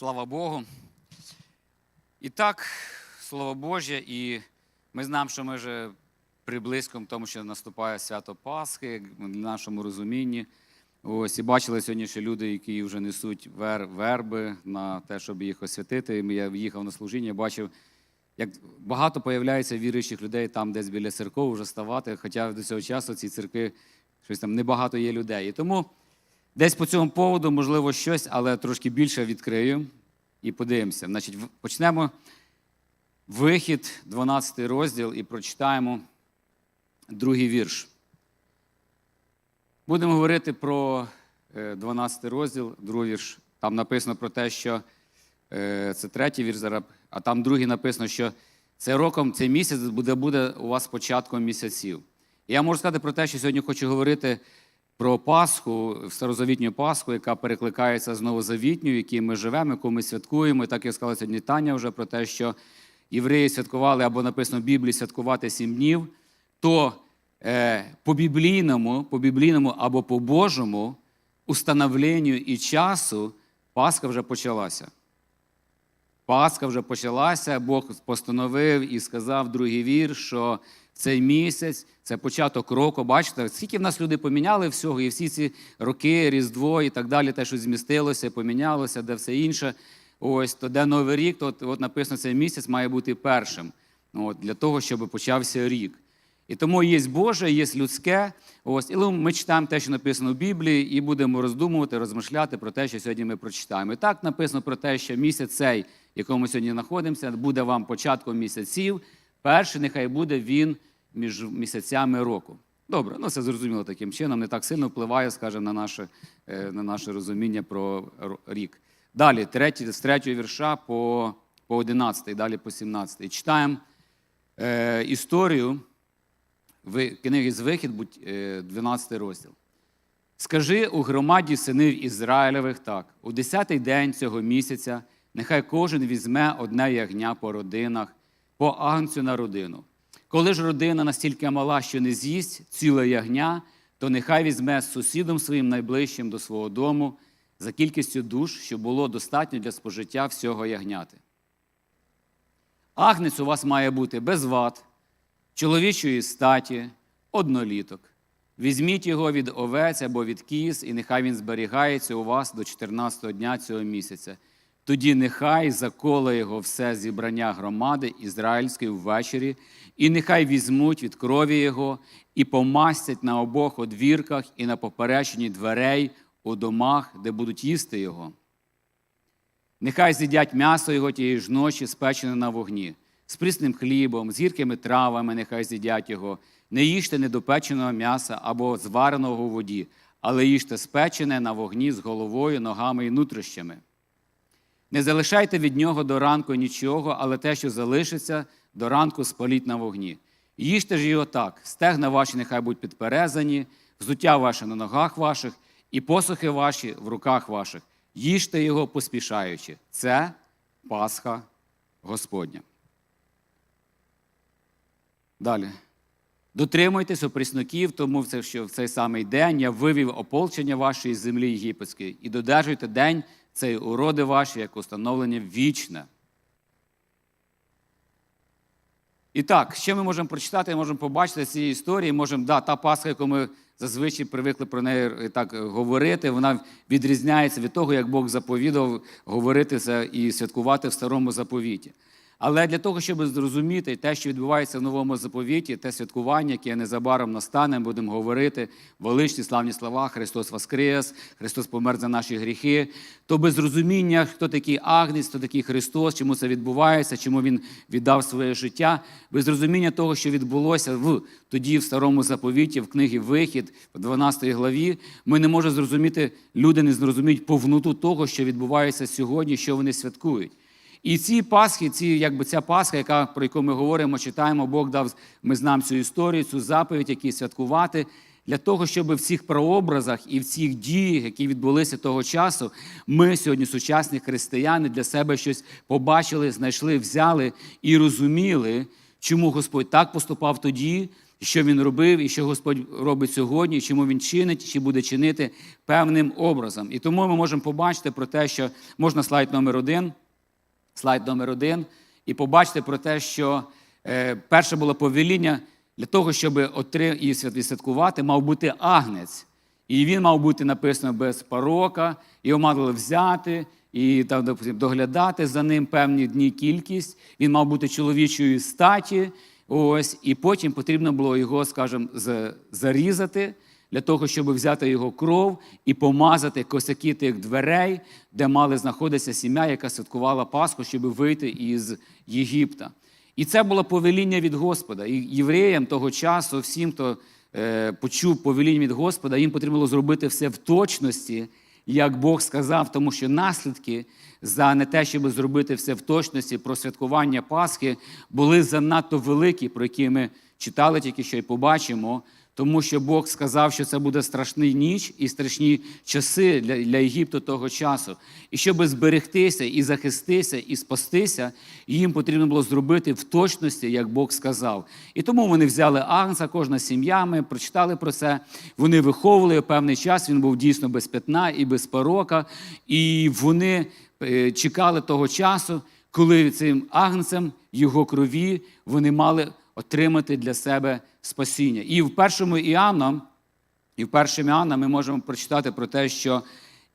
Слава Богу. І так, Слово Боже, і ми знаємо, що ми вже приблизьком тому, що наступає свято Пасхи, в нашому розумінні. Ось і бачили сьогодні, що люди, які вже несуть вер, верби на те, щоб їх освятити. І Я їхав на служіння, бачив, як багато появляється віруючих людей там, десь біля церков, вже ставати. Хоча до цього часу ці церкви щось там небагато є людей. І тому десь по цьому поводу, можливо, щось, але трошки більше відкрию і подивимося. Значить, почнемо вихід, 12 розділ, і прочитаємо другий вірш. Будемо говорити про е, 12 розділ, другий вірш. Там написано про те, що е, це третій вірш зараз, а там другий написано, що цей роком, цей місяць буде, буде у вас початком місяців. І я можу сказати про те, що сьогодні хочу говорити про Пасху, старозавітню Пасху, яка перекликається з новозавітньою, якій ми живемо, яку ми святкуємо. І так як сказала сьогодні Таня вже про те, що євреї святкували або написано в Біблії святкувати сім днів, то е, по біблійному, по біблійному або по Божому установленню і часу Пасха вже почалася. Пасха вже почалася, Бог постановив і сказав другий вір, що цей місяць це початок року. Бачите, скільки в нас люди поміняли всього, і всі ці роки, Різдво і так далі, те, що змістилося, помінялося, де все інше. Ось то де Новий рік, то от, от написано, цей місяць має бути першим. От, для того, щоб почався рік. І тому є Боже, є людське. Ось, і ми читаємо те, що написано в Біблії, і будемо роздумувати, розмишляти про те, що сьогодні ми прочитаємо. І так написано про те, що місяць цей, в якому ми сьогодні знаходимося, буде вам початком місяців. Перший нехай буде він між місяцями року. Добре, ну це зрозуміло таким чином, не так сильно впливає, скажімо, на наше, е, на наше розуміння про рік. Далі, третій, з третього вірша по, по 11, далі по 17. Читаємо е, історію книги з вихід, будь, е, 12 розділ. Скажи у громаді синів Ізраїлевих так: у десятий день цього місяця нехай кожен візьме одне ягня по родинах, по агнцю на родину. Коли ж родина настільки мала, що не з'їсть ціле ягня, то нехай візьме з сусідом своїм найближчим до свого дому за кількістю душ, що було достатньо для спожиття всього ягняти. Агнець у вас має бути без вад, чоловічої статі, одноліток. Візьміть його від овець або від кіз, і нехай він зберігається у вас до 14-го дня цього місяця. Тоді нехай заколе його все зібрання громади ізраїльської ввечері, і нехай візьмуть від крові його і помастять на обох одвірках і на поперечині дверей у домах, де будуть їсти його. Нехай з'їдять м'ясо його тієї ж ночі, спечене на вогні, з прісним хлібом, з гіркими травами, нехай з'їдять його. Не їжте недопеченого м'яса або звареного у воді, але їжте спечене на вогні з головою, ногами і нутрощами. Не залишайте від нього до ранку нічого, але те, що залишиться, до ранку спаліть на вогні. Їжте ж його так: стегна ваші нехай будуть підперезані, взуття ваше на ногах ваших, і посухи ваші в руках ваших. Їжте його поспішаючи. Це Пасха Господня. Далі. Дотримуйтесь опрісноків, тому що в цей самий день я вивів ополчення вашої землі єгипетської, і додержуйте день цей уроди ваші, як установлення вічне. І так, що ми можемо прочитати, можемо побачити з цієї історії. Можемо, да, та Пасха, яку ми зазвичай привикли про неї е, так говорити, вона відрізняється від того, як Бог заповідав говорити це і святкувати в старому заповіті. Але для того, щоб зрозуміти те, що відбувається в новому заповіті, те святкування, яке незабаром настане, будемо говорити величні славні слова Христос Воскрес, Христос помер за наші гріхи, то без розуміння, хто такий Агнець, хто такий Христос, чому це відбувається, чому Він віддав своє життя, без розуміння того, що відбулося в тоді в старому заповіті, в книгі Вихід, в 12 главі, ми не можемо зрозуміти, люди не зрозуміють повноту того, що відбувається сьогодні, що вони святкують. І ці Пасхи, ці, якби ця Пасха, яка, про яку ми говоримо, читаємо, Бог дав, ми знаємо цю історію, цю заповідь, які святкувати, для того, щоб в цих прообразах і в цих діях, які відбулися того часу, ми сьогодні, сучасні християни, для себе щось побачили, знайшли, взяли і розуміли, чому Господь так поступав тоді, що він робив, і що Господь робить сьогодні, і чому він чинить, чи буде чинити певним образом. І тому ми можемо побачити про те, що можна слайд номер один, слайд номер один, і побачити про те, що е, перше було повеління для того, щоб отри... і свят- відсвяткувати, мав бути агнець. І він мав бути написано без порока, його мали взяти і там, допустим, доглядати за ним певні дні кількість. Він мав бути чоловічої статі. Ось, і потім потрібно було його, скажімо, зарізати для того, щоб взяти його кров і помазати косяки тих дверей, де мали знаходитися сім'я, яка святкувала Пасху, щоб вийти із Єгипта. І це було повеління від Господа. І євреям того часу, всім, хто е, почув повеління від Господа, їм потрібно було зробити все в точності, як Бог сказав, тому що наслідки за не те, щоб зробити все в точності про святкування Пасхи, були занадто великі, про які ми читали тільки що і побачимо. Тому що Бог сказав, що це буде страшний ніч і страшні часи для, для Єгипту того часу. І щоб зберегтися і захиститися, і спастися, їм потрібно було зробити в точності, як Бог сказав. І тому вони взяли агнца, кожна сім'я, ми прочитали про це. Вони виховували певний час. Він був дійсно без пятна і без порока. І вони е, чекали того часу, коли цим агнцем, його крові, вони мали отримати для себе спасіння. І в першому Іоанна, і в першому Іоанна ми можемо прочитати про те, що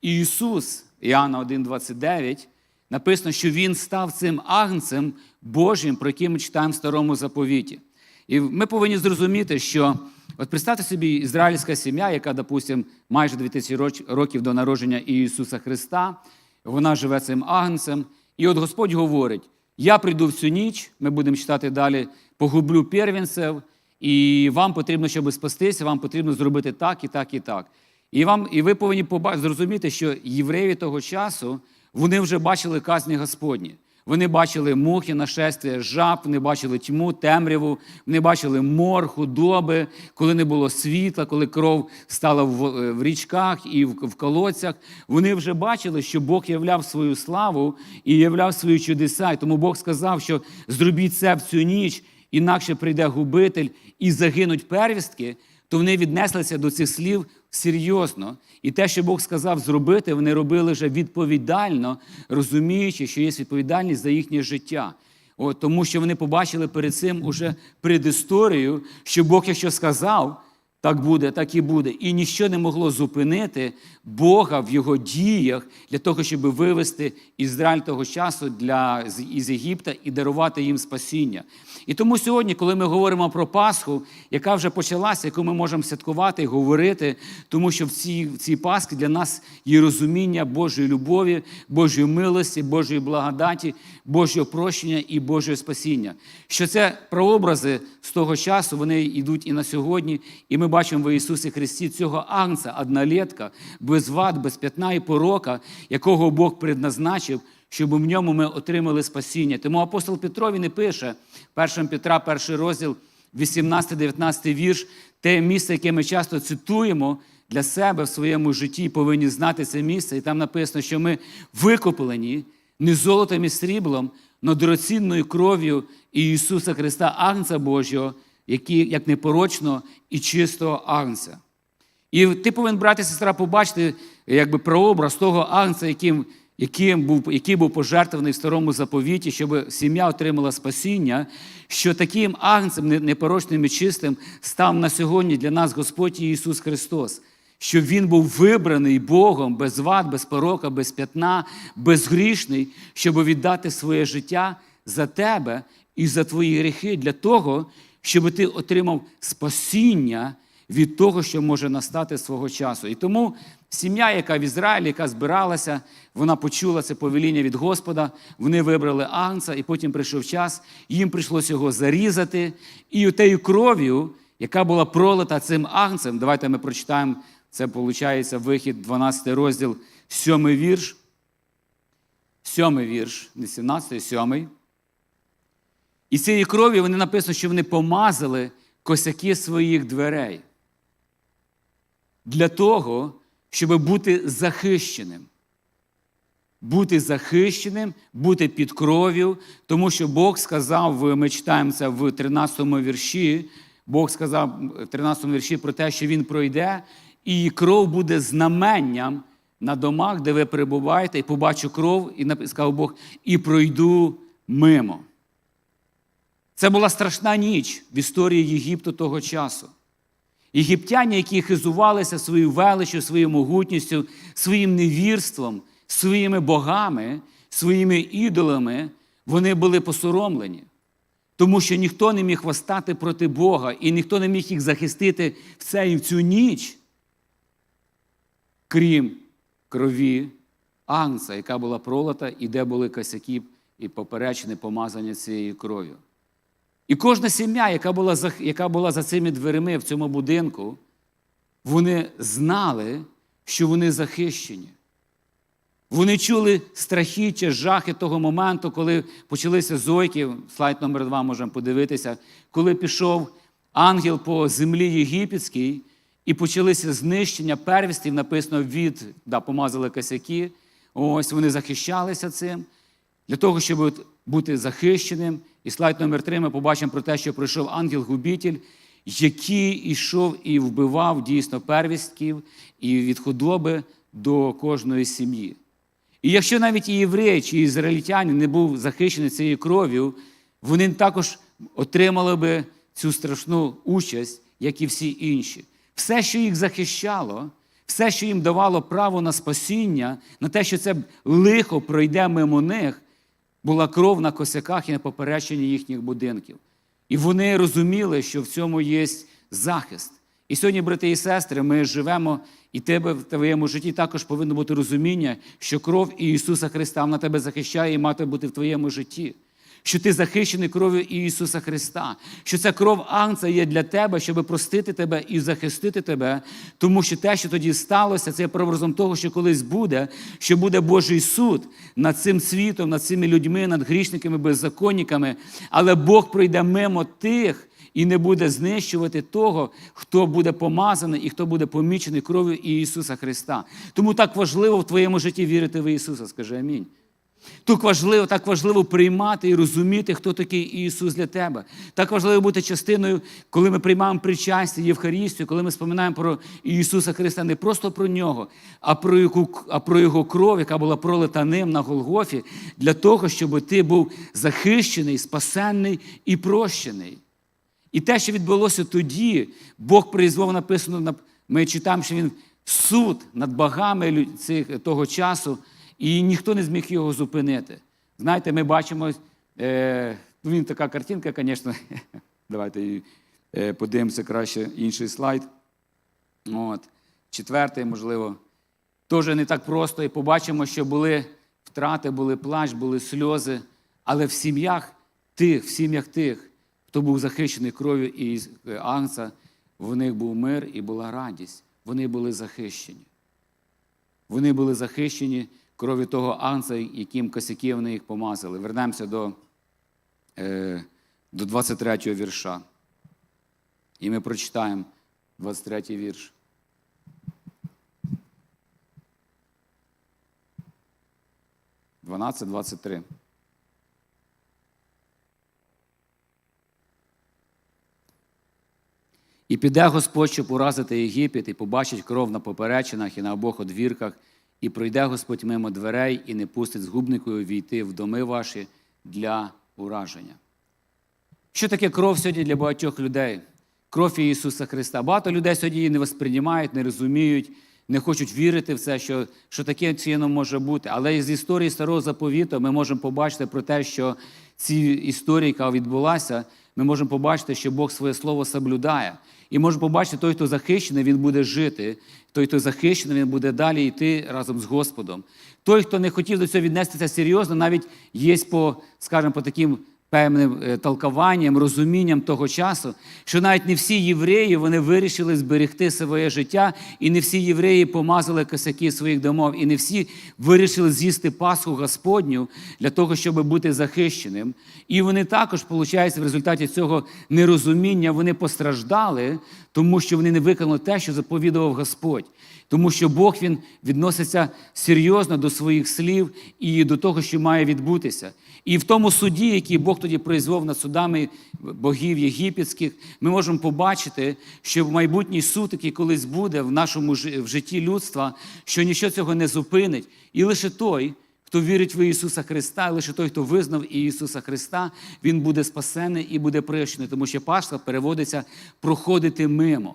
Ісус, Іоанна 1,29, написано, що Він став цим агнцем Божим, про який ми читаємо в старому заповіті. І ми повинні зрозуміти, що от представте собі ізраїльська сім'я, яка, допустимо, майже 2000 роч- років до народження Ісуса Христа, вона живе цим агнцем. І от Господь говорить: я прийду в цю ніч, ми будемо читати далі, погублю первенців, і вам потрібно, щоб спастися, вам потрібно зробити так і так, і так. І вам, і ви повинні зрозуміти, що євреї того часу вони вже бачили казні Господні. Вони бачили мухи, нашестя, жаб, вони бачили тьму, темряву, вони бачили мор, худоби, коли не було світла, коли кров стала в, річках і в колодцях. Вони вже бачили, що Бог являв свою славу і являв свої чудеса. І тому Бог сказав, що зробіть це в цю ніч, інакше прийде губитель і загинуть первістки, то вони віднеслися до цих слів серйозно. І те, що Бог сказав зробити, вони робили вже відповідально, розуміючи, що є відповідальність за їхнє життя. От, тому що вони побачили перед цим уже предісторію, що Бог, якщо сказав, так буде, так і буде. І ніщо не могло зупинити Бога в його діях для того, щоб вивести Ізраїль того часу для, із Єгипта і дарувати їм спасіння. І тому сьогодні, коли ми говоримо про Пасху, яка вже почалася, яку ми можемо святкувати і говорити, тому що в цій, в цій Пасхі для нас є розуміння Божої любові, Божої милості, Божої благодаті, Божого прощення і Божого спасіння. Що це прообрази з того часу, вони йдуть і на сьогодні, і ми бачимо в Ісусі Христі цього агнця, однолетка, без вад, без п'ятна і порока, якого Бог предназначив, щоб в ньому ми отримали спасіння. Тому апостол Петро він і пише, 1 Петра, перший розділ, 18-19 вірш, те місце, яке ми часто цитуємо для себе в своєму житті, повинні знати це місце. І там написано, що ми викуплені не золотом і сріблом, но дорогоцінною кров'ю Ісуса Христа, Агнця Божого, який як непорочного і чистого Агнця. І ти повинен брати сестра побачити якби прообраз того агнця, яким, яким був, який був пожертвований в старому заповіті, щоб сім'я отримала спасіння, що таким агнцем непорочним і чистим став на сьогодні для нас Господь Ісус Христос. Щоб Він був вибраний Богом без вад, без порока, без п'ятна, безгрішний, щоб віддати своє життя за тебе і за твої гріхи для того, щоб ти отримав спасіння від того, що може настати свого часу. І тому сім'я, яка в Ізраїлі, яка збиралася, вона почула це повеління від Господа, вони вибрали агнця, і потім прийшов час, їм прийшлося його зарізати. І тією кров'ю, яка була пролита цим агнцем, давайте ми прочитаємо, це виходить вихід, 12 розділ, 7 вірш. Сьомий вірш, не 17, сьомий. І цієї крові вони написано, що вони помазали косяки своїх дверей для того, щоб бути захищеним. Бути захищеним, бути під кров'ю, тому що Бог сказав, ми читаємо це в 13 му вірші, Бог сказав в 13 му вірші про те, що Він пройде, і кров буде знаменням на домах, де ви перебуваєте, і побачу кров, і сказав Бог, і пройду мимо. Це була страшна ніч в історії Єгипту того часу. Єгиптяні, які хизувалися своєю величчю, своєю могутністю, своїм невірством, своїми богами, своїми ідолами, вони були посоромлені. Тому що ніхто не міг восстати проти Бога, і ніхто не міг їх захистити в цей, в цю ніч, крім крові Агнца, яка була пролита, і де були косяки і поперечне помазання цією кров'ю. І кожна сім'я, яка була, за, яка була за цими дверима в цьому будинку, вони знали, що вони захищені. Вони чули страхіття, жахи того моменту, коли почалися зойки, слайд номер два можемо подивитися, коли пішов ангел по землі єгипетській, і почалися знищення первістів, написано від, да, помазали косяки. Ось вони захищалися цим. Для того, щоб бути захищеним. І слайд номер три ми побачимо про те, що прийшов ангел-губітель, який йшов і вбивав дійсно первістків і від худоби до кожної сім'ї. І якщо навіть і євреї чи ізраїльтяни не був захищений цією кров'ю, вони також отримали би цю страшну участь, як і всі інші. Все, що їх захищало, все, що їм давало право на спасіння, на те, що це лихо пройде мимо них, була кров на косяках і на попереченні їхніх будинків. І вони розуміли, що в цьому є захист. І сьогодні, брати і сестри, ми живемо, і тебе в твоєму житті також повинно бути розуміння, що кров Ісуса Христа на тебе захищає і має бути в твоєму житті. Що ти захищений кров'ю Ісуса Христа, що ця кров Агнця є для тебе, щоб простити тебе і захистити тебе, тому що те, що тоді сталося, це є прообразом того, що колись буде, що буде Божий суд над цим світом, над цими людьми, над грішниками, беззаконниками, але Бог пройде мимо тих і не буде знищувати того, хто буде помазаний і хто буде помічений кров'ю Ісуса Христа. Тому так важливо в твоєму житті вірити в Ісуса. Скажи амінь. Так важливо, так важливо приймати і розуміти, хто такий Ісус для тебе. Так важливо бути частиною, коли ми приймаємо причастя, Євхарістію, коли ми споминаємо про Ісуса Христа, не просто про Нього, а про Його, а про Його кров, яка була пролита ним на Голгофі, для того, щоб ти був захищений, спасенний і прощений. І те, що відбулося тоді, Бог призвав написано, ми читаємо, що Він суд над богами цих, того часу, і ніхто не зміг його зупинити. Знаєте, ми бачимо, е, ну, він така картинка, звісно. Давайте е, подивимося краще інший слайд. От. Четвертий, можливо, теж не так просто. І побачимо, що були втрати, були плач, були сльози. Але в сім'ях тих, в сім'ях тих, хто був захищений кров'ю і Агнца, в них був мир і була радість. Вони були захищені. Вони були захищені кров'ю того Агнца, яким косяки вони їх помазали. Вернемося до, е, до 23 вірша. І ми прочитаємо 23 вірш. Дванадцять, двадцять три. І піде Господь, щоб уразити Єгипет, і побачить кров на поперечинах і на обох одвірках, і пройде Господь мимо дверей і не пустить згубникою війти в доми ваші для ураження. Що таке кров сьогодні для багатьох людей? Кров Ісуса Христа. Багато людей сьогодні її не восприймають, не розуміють, не хочуть вірити в це, що, що таке чином може бути. Але з історії старого заповіту ми можемо побачити про те, що ці історії, яка відбулася, ми можемо побачити, що Бог своє слово соблюдає. І можемо побачити, той, хто захищений, він буде жити. Той, хто захищений, він буде далі йти разом з Господом. Той, хто не хотів до цього віднестися серйозно, навіть є по, скажімо, по таким певним е, толкуванням, розумінням того часу, що навіть не всі євреї вони вирішили зберегти своє життя, і не всі євреї помазали косяки своїх домов, і не всі вирішили з'їсти Пасху Господню для того, щоб бути захищеним. І вони також, виходить, в результаті цього нерозуміння вони постраждали, тому що вони не виконали те, що заповідував Господь. Тому що Бог він відноситься серйозно до своїх слів і до того, що має відбутися. І в тому суді, який Бог тоді произвів над судами богів єгипетських, ми можемо побачити, що в майбутній суд, який колись буде в нашому в житті людства, що нічого цього не зупинить. І лише той, хто вірить в Ісуса Христа, лише той, хто визнав Ісуса Христа, він буде спасений і буде прощений, тому що Пасха переводиться проходити мимо.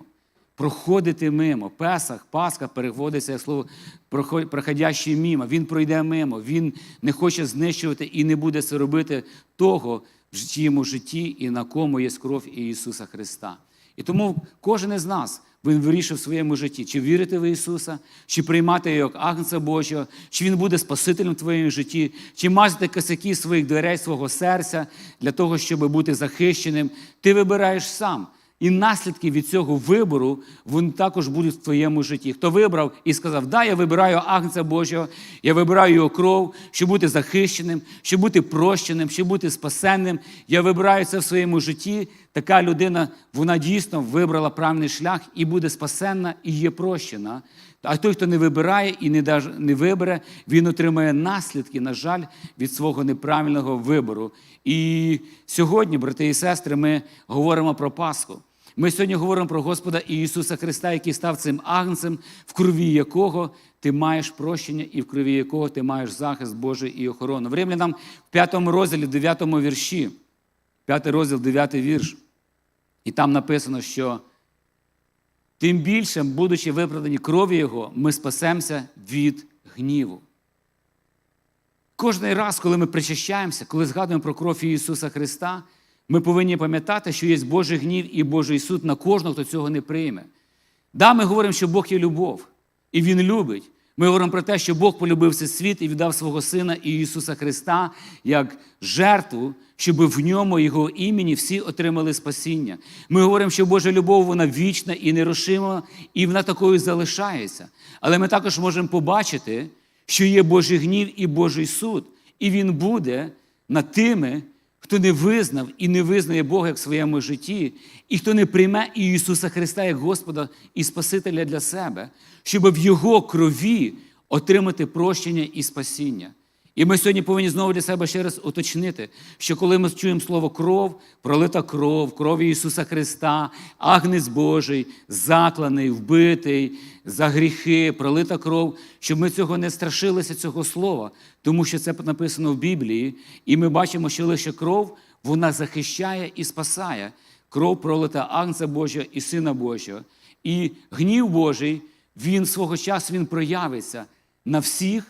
Проходити мимо. Песах, Пасха переводиться як слово «прохо- проходящий мимо. Він пройде мимо, він не хоче знищувати і не буде це робити того в чиєму житті і на кому є кров Ісуса Христа. І тому кожен із нас він вирішив в своєму житті, чи вірити в Ісуса, чи приймати його як Агнця Божого, чи Він буде Спасителем в твоєму житті, чи мазати косяки своїх дверей, свого серця для того, щоб бути захищеним. Ти вибираєш сам. І наслідки від цього вибору вони також будуть в твоєму житті. Хто вибрав і сказав, да, я вибираю Агнця Божого, я вибираю його кров, щоб бути захищеним, щоб бути прощеним, щоб бути спасенним. Я вибираю це в своєму житті. Така людина, вона дійсно вибрала правильний шлях і буде спасенна і є прощена. А той, хто не вибирає і не вибере, він отримає наслідки, на жаль, від свого неправильного вибору. І сьогодні, брати і сестри, ми говоримо про Пасху. Ми сьогодні говоримо про Господа Ісуса Христа, який став цим агнцем, в крові якого ти маєш прощення і в крові якого ти маєш захист Божий і охорону. В Римлянам в п'ятому розділі, в дев'ятому вірші, п'ятий розділ, дев'ятий вірш. І там написано, що тим більше, будучи виправдані кров'ю Його, ми спасемося від гніву. Кожний раз, коли ми причащаємося, коли згадуємо про кров Ісуса Христа, ми повинні пам'ятати, що є Божий гнів і Божий суд на кожного, хто цього не прийме. Да, ми говоримо, що Бог є любов, і Він любить. Ми говоримо про те, що Бог полюбив цей світ і віддав свого Сина Ісуса Христа як жертву, щоб в ньому Його імені всі отримали спасіння. Ми говоримо, що Божа любов вона вічна і нерушима, і вона такою залишається. Але ми також можемо побачити, що є Божий гнів і Божий суд, і він буде над тими, хто не визнав і не визнає Бога як в своєму житті, і хто не прийме Ісуса Христа як Господа і Спасителя для себе, щоб в Його крові отримати прощення і спасіння. І ми сьогодні повинні знову для себе ще раз уточнити, що коли ми чуємо слово кров, пролита кров, кров Ісуса Христа, агнець Божий, закланий, вбитий за гріхи, пролита кров, щоб ми цього не страшилися, цього слова, тому що це написано в Біблії, і ми бачимо, що лише кров вона захищає і спасає. Кров пролита Агнця Божого і Сина Божого. І гнів Божий, він свого часу він проявиться на всіх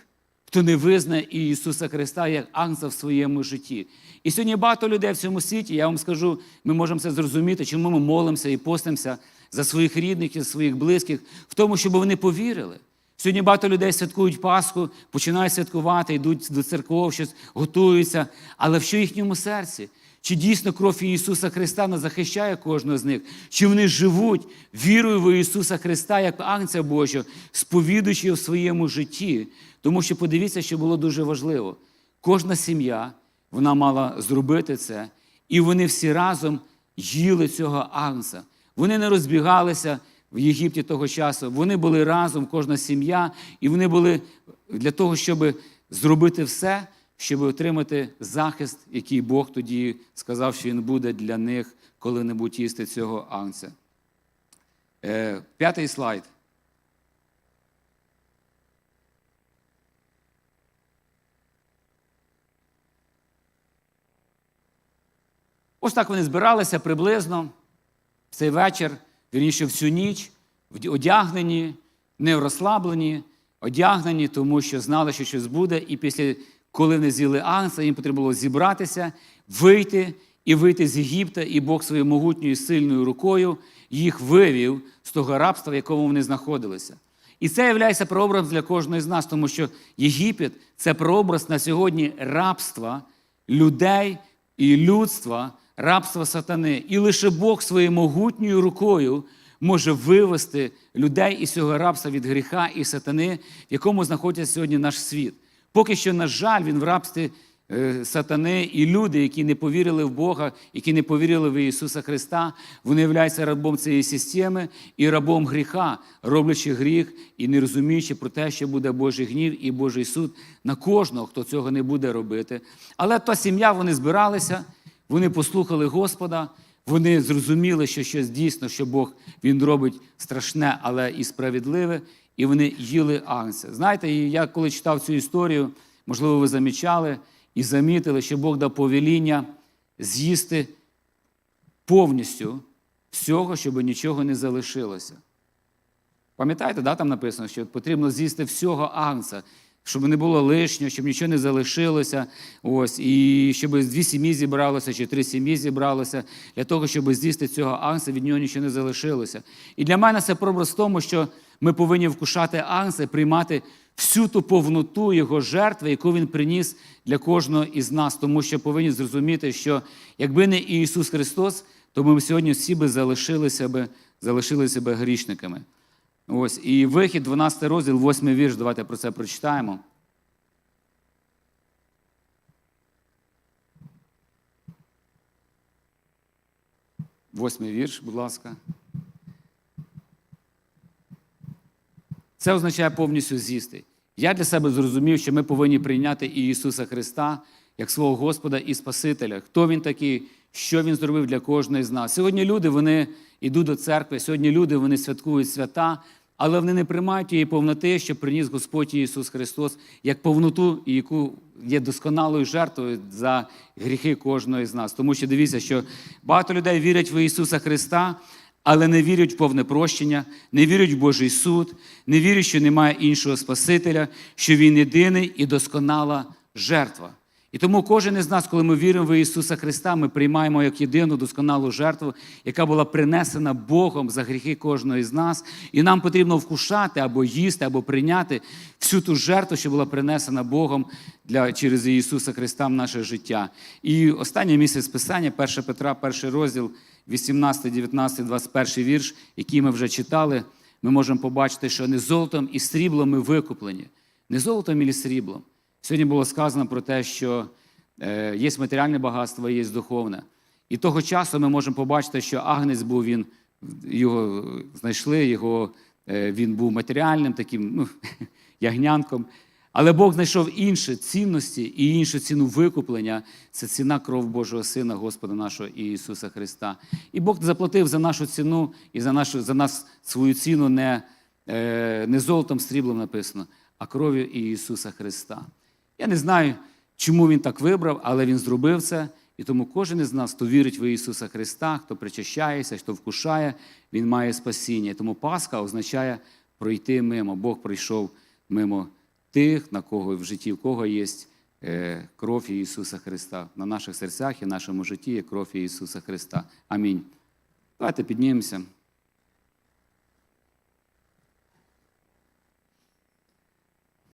хто не визнає Ісуса Христа як агнця в своєму житті. І сьогодні багато людей в цьому світі, я вам скажу, ми можемо це зрозуміти, чому ми молимося і постимося за своїх рідних і за своїх близьких, в тому, щоб вони повірили. Сьогодні багато людей святкують Пасху, починають святкувати, йдуть до церков, щось готуються. Але в що їхньому серці? Чи дійсно кров Ісуса Христа не захищає кожного з них? Чи вони живуть вірою в Ісуса Христа як агнця Божого, сповідуючи в своєму житті? Тому що подивіться, що було дуже важливо. Кожна сім'я вона мала зробити це, і вони всі разом їли цього агнця. Вони не розбігалися в Єгипті того часу. Вони були разом, кожна сім'я, і вони були для того, щоб зробити все, щоб отримати захист, який Бог тоді сказав, що він буде для них, коли не будуть їсти цього агнця. Е, П'ятий слайд. Ось так вони збиралися приблизно в цей вечір, вірніше в цю ніч, одягнені, не розслаблені, одягнені, тому що знали, що щось буде. І після, коли вони з'їли агнця, їм потрібно було зібратися, вийти і вийти з Єгипта, і Бог своєю могутньою сильною рукою їх вивів з того рабства, в якому вони знаходилися. І це є прообраз для кожного з нас, тому що Єгипет це прообраз на сьогодні рабства людей і людства, рабства сатани. І лише Бог своєю могутньою рукою може вивести людей із цього рабства від гріха і сатани, в якому знаходиться сьогодні наш світ. Поки що, на жаль, він в рабстві е, сатани і люди, які не повірили в Бога, які не повірили в Ісуса Христа, вони являються рабом цієї системи і рабом гріха, роблячи гріх і не розуміючи про те, що буде Божий гнів і Божий суд на кожного, хто цього не буде робити. Але та сім'я вони збиралися, вони послухали Господа. Вони зрозуміли, що щось дійсно, що Бог Він робить страшне, але і справедливе, і вони їли агнця. Знаєте, я коли читав цю історію, можливо, ви замічали і замітили, що Бог дав повеління з'їсти повністю всього, щоб нічого не залишилося. Пам'ятаєте, да, там написано, що потрібно з'їсти всього агнця, щоб не було лишнього, щоб нічого не залишилося. Ось, і щоб дві сім'ї зібралося, чи три сім'ї зібралося, для того, щоб з'їсти цього агнця, від нього нічого не залишилося. І для мене це прообраз в тому, що ми повинні вкушати агнця, приймати всю ту повноту його жертви, яку він приніс для кожного із нас, тому що повинні зрозуміти, що якби не Ісус Христос, то ми сьогодні всі би залишилися би, залишилися би грішниками. Ось, і вихід, 12 розділ, 8 вірш. Давайте про це прочитаємо. Восьмий вірш, будь ласка. Це означає повністю з'їсти. Я для себе зрозумів, що ми повинні прийняти Ісуса Христа як свого Господа і Спасителя. Хто Він такий, що Він зробив для кожної з нас. Сьогодні люди вони йдуть до церкви, сьогодні люди вони святкують свята, але вони не приймають тієї повноти, що приніс Господь Ісус Христос, як повноту, яку є досконалою жертвою за гріхи кожного з нас. Тому що дивіться, що багато людей вірять в Ісуса Христа, але не вірять в повне прощення, не вірять в Божий суд, не вірять, що немає іншого Спасителя, що Він єдиний і досконала жертва. І тому кожен із нас, коли ми віримо в Ісуса Христа, ми приймаємо як єдину досконалу жертву, яка була принесена Богом за гріхи кожного із нас. І нам потрібно вкушати або їсти, або прийняти всю ту жертву, що була принесена Богом для, через Ісуса Христа в наше життя. І останнє місце Писання, 1 Петра, перший розділ, 18, 19, 21 вірш, який ми вже читали, ми можемо побачити, що не золотом і сріблом ми викуплені, не золотом і сріблом. Сьогодні було сказано про те, що е, є матеріальне багатство, є духовне. І того часу ми можемо побачити, що агнець був він, його знайшли, його, е, він був матеріальним, таким ну, ягнянком. Але Бог знайшов інші цінності і іншу ціну викуплення це ціна кров Божого Сина, Господа нашого Ісуса Христа. І Бог заплатив за нашу ціну і за нашу, за нас свою ціну не, е, не золотом, сріблом написано, а кров'ю Ісуса Христа. Я не знаю, чому він так вибрав, але він зробив це. І тому кожен із нас, хто вірить в Ісуса Христа, хто причащається, хто вкушає, він має спасіння. Тому Пасха означає пройти мимо. Бог прийшов мимо тих, на кого в житті, в кого є е, кров Ісуса Христа. На наших серцях і нашому житті є кров Ісуса Христа. Амінь. Давайте піднімемося.